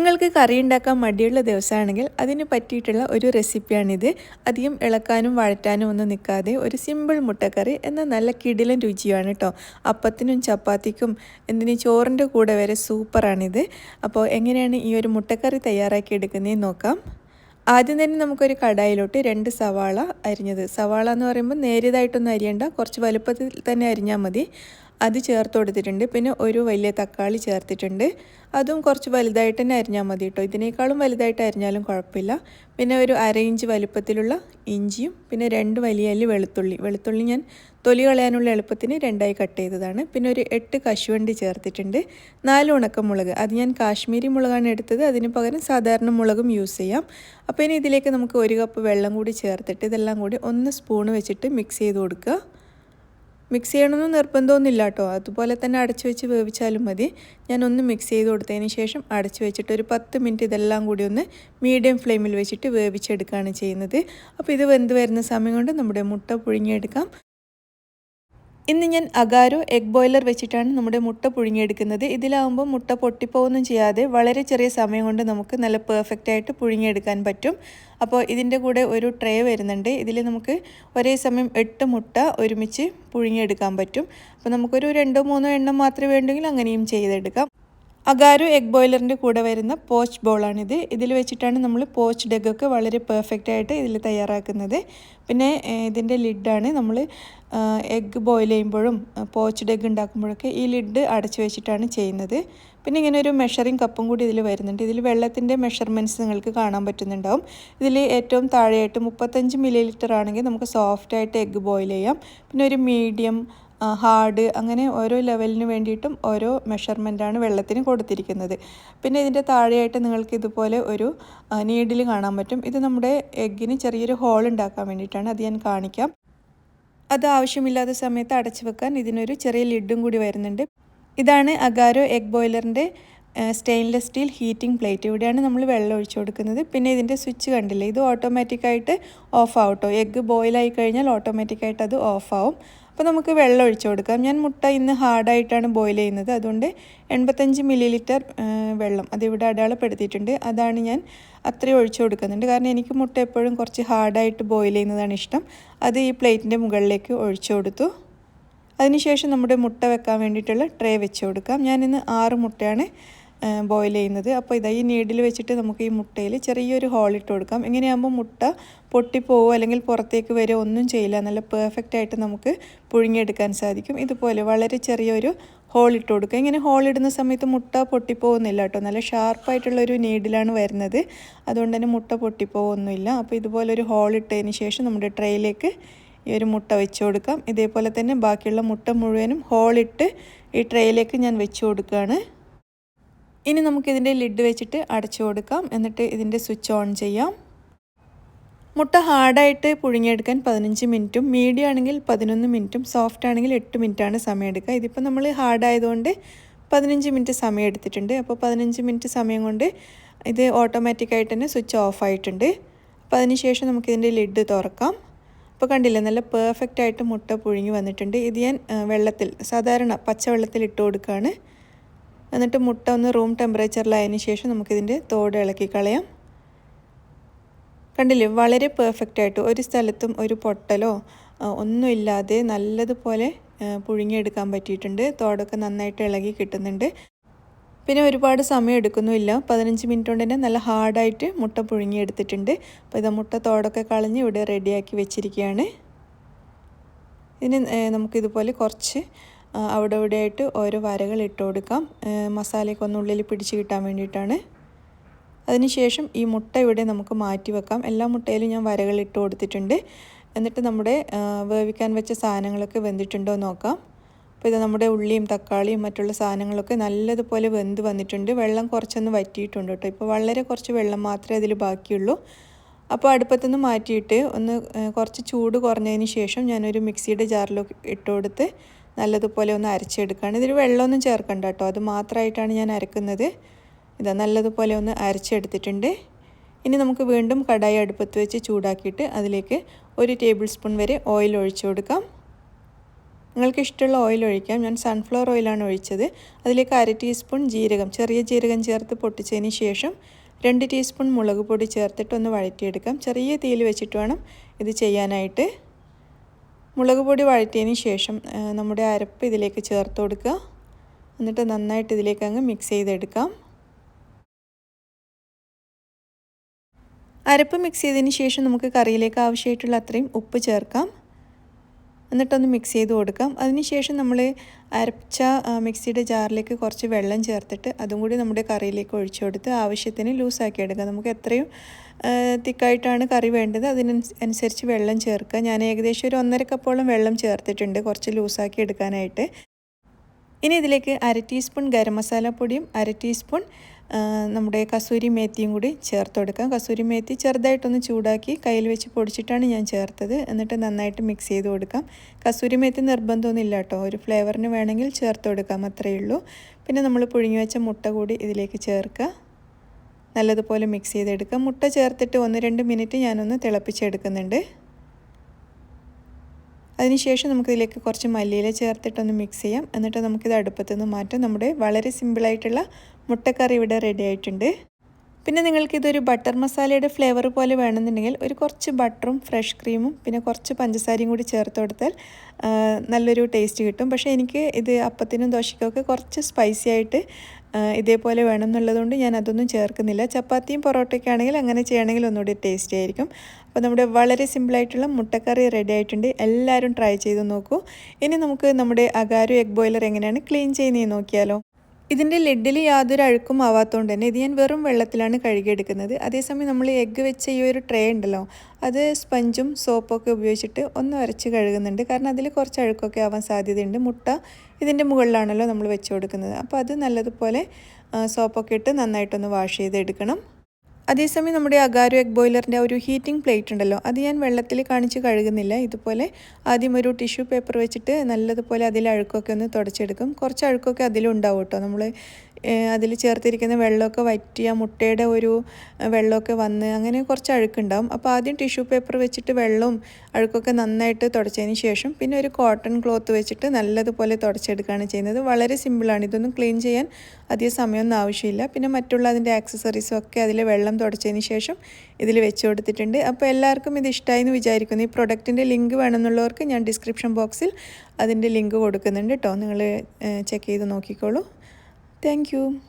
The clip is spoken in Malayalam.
നിങ്ങൾക്ക് കറി ഉണ്ടാക്കാൻ മടിയുള്ള ദിവസമാണെങ്കിൽ അതിന് പറ്റിയിട്ടുള്ള ഒരു റെസിപ്പിയാണിത്. അധികം ഇളക്കാനും വഴറ്റാനും ഒന്നും നിൽക്കാതെ ഒരു സിമ്പിൾ മുട്ടക്കറി എന്ന നല്ല കിടിലൻ രുചിയാണ് കേട്ടോ അപ്പത്തിനും ചപ്പാത്തിക്കും എന്തിനും ചോറിന്റെ കൂടെ വരെ സൂപ്പറാണിത്. അപ്പോൾ എങ്ങനെയാണ് ഈ ഒരു മുട്ടക്കറി തയ്യാറാക്കി എടുക്കുന്നതെന്ന് നോക്കാം. ആദ്യം തന്നെ നമുക്കൊരു കടായിലോട്ട് രണ്ട് സവാള അരിഞ്ഞത്. സവാള എന്ന് പറയുമ്പോൾ നേരിയതായിട്ടൊന്നും അരിയണ്ട കുറച്ച് വലുപ്പത്തിൽ തന്നെ അരിഞ്ഞാൽ മതി. അത് ചേർത്ത് കൊടുത്തിട്ടുണ്ട്. പിന്നെ ഒരു വലിയ തക്കാളി ചേർത്തിട്ടുണ്ട്. അതും കുറച്ച് വലുതായിട്ട് തന്നെ അരിഞ്ഞാൽ മതി കേട്ടോ. ഇതിനേക്കാളും വലുതായിട്ട് അരിഞ്ഞാലും കുഴപ്പമില്ല. പിന്നെ ഒരു അര ഇഞ്ച് വലുപ്പത്തിലുള്ള ഇഞ്ചിയും പിന്നെ രണ്ട് വലിയ അല്ലി വെളുത്തുള്ളി. വെളുത്തുള്ളി ഞാൻ തൊലി കളയാനുള്ള എളുപ്പത്തിന് രണ്ടായി കട്ട് ചെയ്തതാണ്. പിന്നെ ഒരു എട്ട് കശുവണ്ടി ചേർത്തിട്ടുണ്ട്. നാല് ഉണക്കമുളക്. അത് ഞാൻ കാശ്മീരി മുളകാണ് എടുത്തത്. അതിന് പകരം സാധാരണ മുളകും യൂസ് ചെയ്യാം. അപ്പോൾ ഇനി ഇതിലേക്ക് നമുക്ക് ഒരു കപ്പ് വെള്ളം കൂടി ചേർത്തിട്ട് ഇതെല്ലാം കൂടി ഒന്ന് സ്പൂണ് വെച്ചിട്ട് മിക്സ് ചെയ്ത് കൊടുക്കുക. മിക്സ് ചെയ്യണമെന്ന് നിർബന്ധമൊന്നുമില്ല കേട്ടോ. അതുപോലെ തന്നെ അടച്ചു വെച്ച് വേവിച്ചാലും മതി. ഞാനൊന്ന് മിക്സ് ചെയ്ത് കൊടുത്തതിന് ശേഷം അടച്ചു വെച്ചിട്ട് ഒരു പത്ത് മിനിറ്റ് ഇതെല്ലാം കൂടി ഒന്ന് മീഡിയം ഫ്ലെയിമിൽ വെച്ചിട്ട് വേവിച്ചെടുക്കുകയാണ് ചെയ്യുന്നത്. അപ്പോൾ ഇത് വെന്ത് വരുന്ന സമയം കൊണ്ട് നമ്മുടെ മുട്ട പുഴുങ്ങിയെടുക്കാം. ഇന്ന് ഞാൻ അഗാരോ എഗ് ബോയിലർ വെച്ചിട്ടാണ് നമ്മുടെ മുട്ട പുഴുങ്ങിയെടുക്കുന്നത്. ഇതിലാവുമ്പോൾ മുട്ട പൊട്ടിപ്പോവൊന്നും ചെയ്യാതെ വളരെ ചെറിയ സമയം കൊണ്ട് നമുക്ക് നല്ല പെർഫെക്റ്റ് ആയിട്ട് പുഴുങ്ങിയെടുക്കാൻ പറ്റും. അപ്പോൾ ഇതിന്റെ കൂടെ ഒരു ട്രേ വരുന്നുണ്ട്. ഇതിൽ നമുക്ക് ഒരേ സമയം എട്ട് മുട്ട ഒരുമിച്ച് പുഴുങ്ങിയെടുക്കാൻ പറ്റും. അപ്പോൾ നമുക്കൊരു രണ്ടോ മൂന്നോ എണ്ണം മാത്രമേ വേണ്ടെങ്കിൽ അങ്ങനെയും ചെയ്തെടുക്കാം. അഗാരു എഗ് ബോയിലറിന്റെ കൂടെ വരുന്ന പോച്ച് ബോളാണിത്. ഇതിൽ വെച്ചിട്ടാണ് നമ്മൾ പോച്ച് ഡെഗൊക്കെ വളരെ പെർഫെക്റ്റ് ആയിട്ട് ഇതിൽ തയ്യാറാക്കുന്നത്. പിന്നെ ഇതിന്റെ ലിഡാണ് നമ്മൾ എഗ്ഗ് ബോയിൽ ചെയ്യുമ്പോഴും പോച്ച് ഡെഗ് ഉണ്ടാക്കുമ്പോഴൊക്കെ ഈ ലിഡ് അടച്ചു വെച്ചിട്ടാണ് ചെയ്യുന്നത്. പിന്നെ ഇങ്ങനെ ഒരു മെഷറിംഗ് കപ്പും കൂടി ഇതിൽ വരുന്നുണ്ട്. ഇതിൽ വെള്ളത്തിന്റെ മെഷർമെന്റ്സ് നിങ്ങൾക്ക് കാണാൻ പറ്റുന്നുണ്ടാവും. ഇതിൽ ഏറ്റവും താഴെയായിട്ട് മുപ്പത്തഞ്ച് മില്ലി ലിറ്റർ ആണെങ്കിൽ നമുക്ക് സോഫ്റ്റായിട്ട് എഗ്ഗ് ബോയിൽ ചെയ്യാം. പിന്നെ ഒരു മീഡിയം ഹാർഡ് അങ്ങനെ ഓരോ ലെവലിന് വേണ്ടിയിട്ടും ഓരോ മെഷർമെന്റാണ് വെള്ളത്തിന് കൊടുത്തിരിക്കുന്നത്. പിന്നെ ഇതിന്റെ താഴെയായിട്ട് നിങ്ങൾക്ക് ഇതുപോലെ ഒരു നീഡിൽ കാണാൻ പറ്റും. ഇത് നമ്മുടെ എഗ്ഗിന് ചെറിയൊരു ഹോൾ ഉണ്ടാക്കാൻ വേണ്ടിയിട്ടാണ്. അത് ഞാൻ കാണിക്കാം. അത് ആവശ്യമില്ലാത്ത സമയത്ത് അടച്ചു വെക്കാൻ ഇതിനൊരു ചെറിയ ലിഡും കൂടി വരുന്നുണ്ട്. ഇതാണ് അഗാരോ എഗ് ബോയിലറിന്റെ സ്റ്റെയിൻലെസ് സ്റ്റീൽ ഹീറ്റിംഗ് പ്ലേറ്റ്. ഇവിടെയാണ് നമ്മൾ വെള്ളം ഒഴിച്ചു കൊടുക്കുന്നത്. പിന്നെ ഇതിന്റെ സ്വിച്ച് കണ്ടില്ലേ? ഇത് ഓട്ടോമാറ്റിക്കായിട്ട് ഓഫ് ആവട്ടോ? എഗ്ഗ് ബോയിലായി കഴിഞ്ഞാൽ ഓട്ടോമാറ്റിക്കായിട്ട് അത് ഓഫ് ആവും. അപ്പോൾ നമുക്ക് വെള്ളം ഒഴിച്ചു കൊടുക്കാം. ഞാൻ മുട്ട ഇന്ന് ഹാർഡായിട്ടാണ് ബോയിൽ ചെയ്യുന്നത്. അതുകൊണ്ട് എൺപത്തഞ്ച് മില്ലി ലിറ്റർ വെള്ളം അതിവിടെ അടയാളപ്പെടുത്തിയിട്ടുണ്ട്. അതാണ് ഞാൻ അത്രയും ഒഴിച്ചു കൊടുക്കുന്നുണ്ട്. കാരണം എനിക്ക് മുട്ട എപ്പോഴും കുറച്ച് ഹാർഡായിട്ട് ബോയിൽ ചെയ്യുന്നതാണ് ഇഷ്ടം. അത് ഈ പ്ലേറ്റിന്റെ മുകളിലേക്ക് ഒഴിച്ചു കൊടുത്തു. അതിനുശേഷം നമ്മുടെ മുട്ട വെക്കാൻ വേണ്ടിയിട്ടുള്ള ട്രേ വെച്ച് കൊടുക്കാം. ഞാനിന്ന് ആറ് മുട്ടയാണ് ബോയിൽ ചെയ്യുന്നത്. അപ്പോൾ ഇതാ ഈ നീഡിൽ വെച്ചിട്ട് നമുക്ക് ഈ മുട്ടയിൽ ചെറിയൊരു ഹോൾ ഇട്ട് കൊടുക്കാം. ഇങ്ങനെയാകുമ്പോൾ മുട്ട പൊട്ടിപ്പോവോ അല്ലെങ്കിൽ പുറത്തേക്ക് വരെ ഒന്നും ചെയ്യില്ല. നല്ല പെർഫെക്റ്റ് ആയിട്ട് നമുക്ക് പുഴുങ്ങിയെടുക്കാൻ സാധിക്കും. ഇതുപോലെ വളരെ ചെറിയൊരു ഹോൾ ഇട്ട് കൊടുക്കുക. ഇങ്ങനെ ഹോൾ ഇടുന്ന സമയത്ത് മുട്ട പൊട്ടിപ്പോകുന്നില്ല കേട്ടോ. നല്ല ഷാർപ്പായിട്ടുള്ളൊരു നീഡിലാണ് വരുന്നത്. അതുകൊണ്ട് തന്നെ മുട്ട പൊട്ടിപ്പോകുന്നില്ല അപ്പോൾ ഇതുപോലെ ഒരു ഹോൾ ഇട്ടതിന് ശേഷം നമ്മുടെ ട്രേയിലേക്ക് ഈ ഒരു മുട്ട വെച്ച് കൊടുക്കാം. ഇതേപോലെ തന്നെ ബാക്കിയുള്ള മുട്ട മുഴുവനും ഹോളിട്ട് ഈ ട്രേയിലേക്ക് ഞാൻ വെച്ച് കൊടുക്കുകയാണ്. ഇനി നമുക്കിതിന്റെ ലിഡ് വെച്ചിട്ട് അടച്ചു കൊടുക്കാം. എന്നിട്ട് ഇതിന്റെ സ്വിച്ച് ഓൺ ചെയ്യാം. മുട്ട ഹാർഡായിട്ട് പുഴുങ്ങിയെടുക്കാൻ പതിനഞ്ച് മിനിറ്റും മീഡിയം ആണെങ്കിൽ പതിനൊന്ന് മിനിറ്റും സോഫ്റ്റ് ആണെങ്കിൽ എട്ട് മിനിറ്റാണ് സമയം എടുക്കുക ഇതിപ്പോൾ നമ്മൾ ഹാർഡായതുകൊണ്ട് പതിനഞ്ച് മിനിറ്റ് സമയം എടുത്തിട്ടുണ്ട് അപ്പോൾ പതിനഞ്ച് മിനിറ്റ് സമയം കൊണ്ട് ഇത് ഓട്ടോമാറ്റിക്കായിട്ട് തന്നെ സ്വിച്ച് ഓഫ് ആയിട്ടുണ്ട്. അപ്പോൾ അതിനുശേഷം നമുക്കിതിന്റെ ലിഡ് തുറക്കാം. അപ്പോൾ കണ്ടില്ലേ നല്ല പെർഫെക്റ്റ് ആയിട്ട് മുട്ട പുഴുങ്ങി വന്നിട്ടുണ്ട്. ഇത് ഞാൻ വെള്ളത്തിൽ സാധാരണ പച്ചവെള്ളത്തിൽ ഇട്ട് കൊടുക്കുകയാണ്. എന്നിട്ട് മുട്ട ഒന്ന് റൂം ടെമ്പറേച്ചറിലായതിനു ശേഷം നമുക്കിതിന്റെ തോട് ഇളക്കി കളയാം. കണ്ടില്ലേ വളരെ പെർഫെക്റ്റ് ആയിട്ട് ഒരു സ്ഥലത്തും ഒരു പൊട്ടലോ ഒന്നുമില്ലാതെ നല്ലതുപോലെ പുഴുങ്ങിയെടുക്കാൻ പറ്റിയിട്ടുണ്ട്. തോടൊക്കെ നന്നായിട്ട് ഇളകി കിട്ടുന്നുണ്ട്. പിന്നെ ഒരുപാട് സമയം എടുക്കുന്നുമില്ല. പതിനഞ്ച് മിനിറ്റ് കൊണ്ട് തന്നെ നല്ല ഹാർഡായിട്ട് മുട്ട പുഴുങ്ങിയെടുത്തിട്ടുണ്ട്. അപ്പോൾ ഇത് മുട്ട തോടൊക്കെ കളഞ്ഞ് ഇവിടെ റെഡിയാക്കി വെച്ചിരിക്കുകയാണ്. ഇതിന് നമുക്കിതുപോലെ കുറച്ച് അവിടെ ഇവിടെ ആയിട്ട് ഓരോ വരകൾ ഇട്ട് കൊടുക്കാം. മസാലയൊക്കെ ഒന്ന് ഉള്ളിൽ പിടിച്ച് കിട്ടാൻ വേണ്ടിയിട്ടാണ്. അതിനുശേഷം ഈ മുട്ട ഇവിടെ നമുക്ക് മാറ്റി വെക്കാം. എല്ലാ മുട്ടയിലും ഞാൻ വരകൾ ഇട്ട് കൊടുത്തിട്ടുണ്ട്. എന്നിട്ട് നമ്മുടെ വേവിക്കാൻ വെച്ച സാധനങ്ങളൊക്കെ വെന്തിട്ടുണ്ടോ നോക്കാം. അപ്പോൾ ഇത് നമ്മുടെ ഉള്ളിയും തക്കാളിയും മറ്റുള്ള സാധനങ്ങളൊക്കെ നല്ലതുപോലെ വെന്ത് വന്നിട്ടുണ്ട്. വെള്ളം കുറച്ചൊന്ന് വറ്റിയിട്ടുണ്ട് കേട്ടോ. ഇപ്പോൾ വളരെ കുറച്ച് വെള്ളം മാത്രമേ അതിൽ ബാക്കിയുള്ളൂ. അപ്പോൾ അടുപ്പത്തുനിന്ന് മാറ്റിയിട്ട് ഒന്ന് കുറച്ച് ചൂട് കുറഞ്ഞതിന് ശേഷം ഞാനൊരു മിക്സിയുടെ ജാറിലൊക്കെ ഇട്ട് കൊടുത്ത് നല്ലതുപോലെ ഒന്ന് അരച്ചെടുക്കുകയാണ്. ഇതിൽ വെള്ളമൊന്നും ചേർക്കണ്ട കേട്ടോ. അത് മാത്രമായിട്ടാണ് ഞാൻ അരക്കുന്നത്. ഇതാ നല്ലതുപോലെ ഒന്ന് അരച്ചെടുത്തിട്ടുണ്ട്. ഇനി നമുക്ക് വീണ്ടും കടായി അടുപ്പത്ത് വെച്ച് ചൂടാക്കിയിട്ട് അതിലേക്ക് ഒരു ടേബിൾ സ്പൂൺ വരെ ഓയിൽ ഒഴിച്ചു കൊടുക്കാം. നിങ്ങൾക്ക് ഇഷ്ടമുള്ള ഓയിൽ ഒഴിക്കാം. ഞാൻ സൺഫ്ലവർ ഓയിലാണ് ഒഴിച്ചത്. അതിലേക്ക് അര ടീസ്പൂൺ ജീരകം ചെറിയ ജീരകം ചേർത്ത് പൊട്ടിച്ചതിന് ശേഷം രണ്ട് ടീസ്പൂൺ മുളക് പൊടി ചേർത്തിട്ട് ഒന്ന് വഴറ്റിയെടുക്കാം. ചെറിയ തീയിൽ വെച്ചിട്ട് വേണം ഇത് ചെയ്യാനായിട്ട്. മുളക് പൊടി വഴറ്റിയതിന് ശേഷം നമ്മുടെ അരപ്പ് ഇതിലേക്ക് ചേർത്ത് കൊടുക്കുക. എന്നിട്ട് നന്നായിട്ട് ഇതിലേക്ക് അങ്ങ് മിക്സ് ചെയ്തെടുക്കാം. അരപ്പ് മിക്സ് ചെയ്തതിന് ശേഷം നമുക്ക് കറിയിലേക്ക് ആവശ്യമായിട്ടുള്ള അത്രയും ഉപ്പ് ചേർക്കാം. എന്നിട്ടൊന്ന് മിക്സ് ചെയ്ത് കൊടുക്കാം. അതിനുശേഷം നമ്മൾ അരച്ച മിക്സിയുടെ ജാറിലേക്ക് കുറച്ച് വെള്ളം ചേർത്തിട്ട് അതും കൂടി നമ്മുടെ കറിയിലേക്ക് ഒഴിച്ചു കൊടുത്ത് ആവശ്യത്തിന് ലൂസാക്കി എടുക്കുക നമുക്ക് എത്രയും തിക്കായിട്ടാണ് കറി വേണ്ടത്. അതിനനുസരിച്ച് വെള്ളം ചേർക്കുക. ഞാൻ ഏകദേശം ഒരു ഒന്നര കപ്പോളം വെള്ളം ചേർത്തിട്ടുണ്ട് കുറച്ച് ലൂസാക്കി എടുക്കാനായിട്ട്. ഇനി ഇതിലേക്ക് അര ടീസ്പൂൺ ഗരം മസാല പൊടിയും അര ടീസ്പൂൺ നമ്മുടെ കസൂരി മേത്തിയും കൂടി ചേർത്ത് കൊടുക്കാം. കസൂരി മേത്തി ചെറുതായിട്ടൊന്ന് ചൂടാക്കി കയ്യിൽ വെച്ച് പൊടിച്ചിട്ടാണ് ഞാൻ ചേർത്തത്. എന്നിട്ട് നന്നായിട്ട് മിക്സ് ചെയ്ത് കൊടുക്കാം. കസൂരി മേത്തി നിർബന്ധമൊന്നുമില്ല കേട്ടോ. ഒരു ഫ്ലേവറിന് വേണമെങ്കിൽ ചേർത്ത് കൊടുക്കാം അത്രയേ ഉള്ളൂ. പിന്നെ നമ്മൾ പുഴുങ്ങി വെച്ച മുട്ട കൂടി ഇതിലേക്ക് ചേർക്കുക. നല്ലതുപോലെ മിക്സ് ചെയ്തെടുക്കാം മുട്ട ചേർത്തിട്ട് ഒന്ന് രണ്ട് മിനിറ്റ് ഞാനൊന്ന് തിളപ്പിച്ചെടുക്കുന്നുണ്ട്. അതിനുശേഷം നമുക്കിതിലേക്ക് കുറച്ച് മല്ലിയില ചേർത്തിട്ടൊന്ന് മിക്സ് ചെയ്യാം. എന്നിട്ട് നമുക്കിത് അടുപ്പത്തു നിന്ന് മാറ്റാം. നമ്മുടെ വളരെ സിമ്പിളായിട്ടുള്ള മുട്ടക്കറി ഇവിടെ റെഡി ആയിട്ടുണ്ട്. പിന്നെ നിങ്ങൾക്ക് ഇതൊരു ബട്ടർ മസാലയുടെ ഫ്ലേവർ പോലെ വേണമെന്നുണ്ടെങ്കിൽ ഒരു കുറച്ച് ബട്ടറും ഫ്രഷ് ക്രീമും പിന്നെ കുറച്ച് പഞ്ചസാരയും കൂടി ചേർത്ത് കൊടുത്താൽ നല്ലൊരു ടേസ്റ്റ് കിട്ടും. പക്ഷേ എനിക്ക് ഇത് അപ്പത്തിനും ദോശയ്ക്കൊക്കെ കുറച്ച് സ്പൈസി ആയിട്ട് ഇതേപോലെ വേണം എന്നുള്ളതുകൊണ്ട് ഞാൻ അതൊന്നും ചേർക്കുന്നില്ല. ചപ്പാത്തിയും പൊറോട്ടയൊക്കെ ആണെങ്കിൽ അങ്ങനെ ചെയ്യണമെങ്കിൽ ഒന്നുകൂടി ടേസ്റ്റി ആയിരിക്കും. അപ്പോൾ നമ്മുടെ വളരെ സിമ്പിളായിട്ടുള്ള മുട്ടക്കറി റെഡി ആയിട്ടുണ്ട്. എല്ലാവരും ട്രൈ ചെയ്ത് നോക്കൂ. ഇനി നമുക്ക് നമ്മുടെ അകാരു എഗ് ബോയിലർ എങ്ങനെയാണ് ക്ലീൻ ചെയ്യുന്നത് നോക്കിയാലോ. ഇതിന്റെ ലെഡിൽ യാതൊരു അഴുക്കും ആവാത്തതുകൊണ്ട് തന്നെ ഇത് ഞാൻ വെറും വെള്ളത്തിലാണ് കഴുകിയെടുക്കുന്നത്. അതേസമയം നമ്മൾ എഗ്ഗ് വെച്ച ഈ ഒരു ട്രേ ഉണ്ടല്ലോ അത് സ്പഞ്ചും സോപ്പൊക്കെ ഉപയോഗിച്ചിട്ട് ഒന്ന് ഉരച്ച് കഴുകുന്നുണ്ട്. കാരണം അതിൽ കുറച്ച് അഴുക്കൊക്കെ ആവാൻ സാധ്യതയുണ്ട്. മുട്ട ഇതിന്റെ മുകളിലാണല്ലോ നമ്മൾ വെച്ച് കൊടുക്കുന്നത്. അപ്പോൾ അത് നല്ലതുപോലെ സോപ്പൊക്കെ ഇട്ട് നന്നായിട്ടൊന്ന് വാഷ് ചെയ്തെടുക്കണം. അതേസമയം നമ്മുടെ അഗാരു എഗ് ബോയിലറിന്റെ ഒരു ഹീറ്റിംഗ് പ്ലേറ്റ് ഉണ്ടല്ലോ അത് ഞാൻ വെള്ളത്തിൽ കാണിച്ച് കഴുകുന്നില്ല. ഇതുപോലെ ആദ്യം ഒരു ടിഷ്യൂ പേപ്പർ വെച്ചിട്ട് നല്ലതുപോലെ അതിൽ അഴുക്കൊക്കെ ഒന്ന് തുടച്ചെടുക്കും. കുറച്ച് അഴുക്കൊക്കെ അതിലുണ്ടാവും കേട്ടോ. നമ്മൾ അതിൽ ചേർത്തിരിക്കുന്ന വെള്ളമൊക്കെ വറ്റി ആ മുട്ടയുടെ ഒരു വെള്ളമൊക്കെ വന്ന് അങ്ങനെ കുറച്ച് അഴുക്കുണ്ടാവും. അപ്പോൾ ആദ്യം ടിഷ്യൂ പേപ്പർ വെച്ചിട്ട് വെള്ളവും അഴുക്കൊക്കെ നന്നായിട്ട് തുടച്ചതിന് ശേഷം പിന്നെ ഒരു കോട്ടൺ ക്ലോത്ത് വെച്ചിട്ട് നല്ലതുപോലെ തുടച്ചെടുക്കുകയാണ് ചെയ്യുന്നത്. വളരെ സിമ്പിളാണ്. ഇതൊന്നും ക്ലീൻ ചെയ്യാൻ അധികം സമയമൊന്നും ആവശ്യമില്ല. പിന്നെ മറ്റുള്ള അതിന്റെ ആക്സസറീസും ഒക്കെ അതിൽ വെള്ളം തുടച്ചതിന് ശേഷം ഇതിൽ വെച്ച് കൊടുത്തിട്ടുണ്ട്. അപ്പോൾ എല്ലാവർക്കും ഇത് ഇഷ്ടമായി എന്ന് വിചാരിക്കുന്നു. ഈ പ്രൊഡക്റ്റിന്റെ ലിങ്ക് വേണമെന്നുള്ളവർക്ക് ഞാൻ ഡിസ്ക്രിപ്ഷൻ ബോക്സിൽ അതിന്റെ ലിങ്ക് കൊടുക്കുന്നുണ്ട് കേട്ടോ. നിങ്ങൾ ചെക്ക് ചെയ്ത് നോക്കിക്കോളൂ. Thank you.